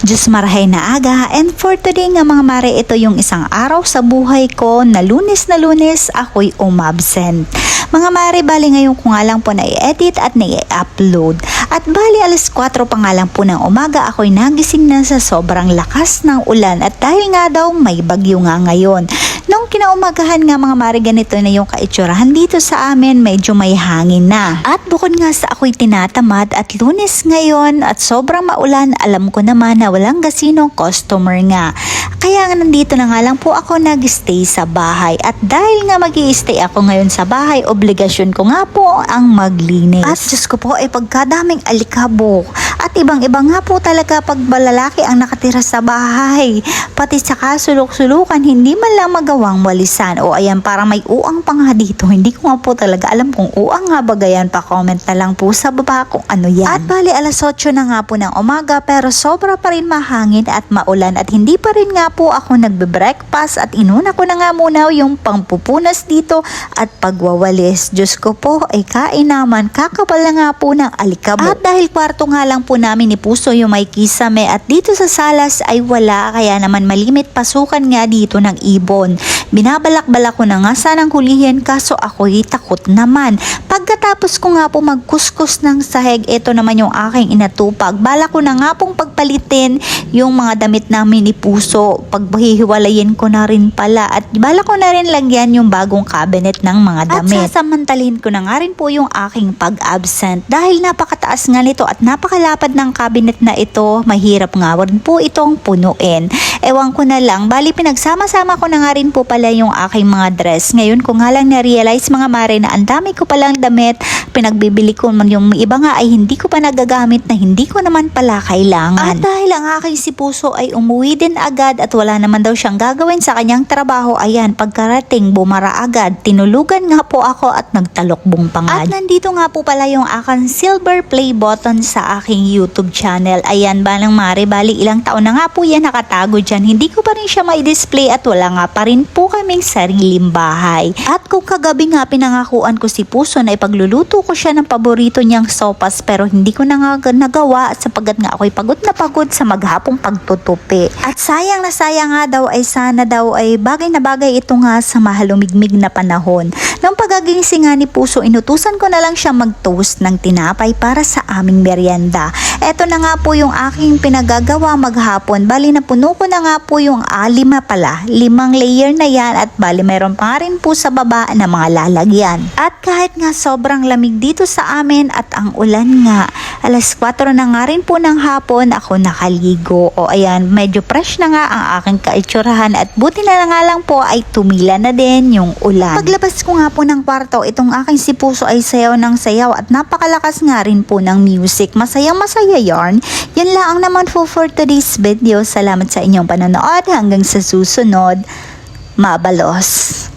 Diyos marahay na aga and for today nga mga mare ito yung isang araw sa buhay ko na lunes na lunes ako'y umabsent. Mga mare bali ngayon ko nga lang po na i-edit at na i-upload. At bali alas 4 pa nga lang po ng umaga ako'y nagising na sa sobrang lakas ng ulan at dahil nga daw may bagyo nga ngayon. Nung kinaumagahan nga mga mare ganito na yung kaitsurahan dito sa amin medyo may hangin na. At bukod nga sa ako'y tinatamad at lunes ngayon at sobrang maulan alam ko naman na walang gasinong customer nga. Kaya nga nandito na nga lang po ako nag-stay sa bahay. At dahil nga mag stay ako ngayon sa bahay, obligasyon ko nga po ang maglinis. At Diyos ko po ay pagkadaming alikabok. At ibang-iba nga po talaga pag balalaki ang nakatira sa bahay. Pati sa kasulok-sulukan, hindi man lang magawang walisan. O ayan, parang may uang pa nga dito. Hindi ko nga po talaga alam kung uang nga ba gayan. Pa-comment na lang po sa baba kung ano yan. At bali alas 8 na nga po ng umaga pero sobra pa rin mahangin at maulan at hindi pa rin nga po ako nagbe-breakfast at inuna ko na nga muna yung pangpupunas dito at pagwawalis. Diyos ko po ay kain naman kakapal na nga po ng alikabok. At dahil kwarto nga lang po namin ni Puso yung may kisame at dito sa salas ay wala kaya naman malimit pasukan nga dito ng ibon. Binabalak-balak ko na nga sanang hulihin kaso ako'y takot naman. Pagkatapos ko nga po magkuskus ng sahig, ito naman yung aking inatupag. Bala ko na nga pong pagpalitin yung mga damit namin ni Puso. Paghihiwalayin ko na rin pala at bala ko na rin lagyan yung bagong cabinet ng mga damit. At sasamantalin ko na nga rin po yung aking pag-absent dahil napakataas nga nito at napakalapad ng cabinet na ito, mahirap nga rin po itong punuin. Ewan ko na lang, bali pinagsama-sama ko na nga rin po pala yung aking mga dress. Ngayon ko nga lang na-realize mga mare na ang dami ko palang damit, pinagbibili ko man yung iba nga ay hindi ko pa nagagamit na hindi ko naman pala kailangan. At dahil ang aking si Puso ay umuwi din agad at wala naman daw siyang gagawin sa kanyang trabaho, ayan, pagkarating bumara agad, tinulugan nga po ako at nagtalokbong pa nga. At nandito nga po pala yung aking silver play button sa aking YouTube channel. Ayan, balang mare, bali ilang taon na nga po yan nakatago dyan. Hindi ko pa rin siya may display at wala nga pa rin po kaming sariling bahay. At kung kagabi nga pinangakuan ko si Puso na ipagluluto ko siya ng paborito niyang sopas pero hindi ko na nga nagawa sapagkat nga ako'y pagod na pagod sa maghapong pagtutupi. At sayang na sayang nga daw ay sana daw ay bagay na bagay ito nga sa mahalumigmig na panahon. Nung pagagising nga ni Puso, inutusan ko na lang siya mag-toast ng tinapay para sa aming merienda. Eto na nga po yung aking pinagagawa maghapon. Bali na puno ko na nga po yung ah, pala. Limang layer na yan at bali meron pa rin po sa baba na mga lalagyan. At kahit nga sobrang lamig dito sa amin at ang ulan nga, alas 4 na nga rin po ng hapon ako nakaligo. O ayan, medyo fresh na nga ang aking kaitsurahan at buti na nga lang po ay tumila na din yung ulan. Paglabas ko nga po ng kwarto, itong aking si Puso ay sayaw ng sayaw at napakalakas nga rin po ng music. Masayang masaya yarn. Yan lang naman po for today's video. Salamat sa inyong panonood. Hanggang sa susunod, mabalos.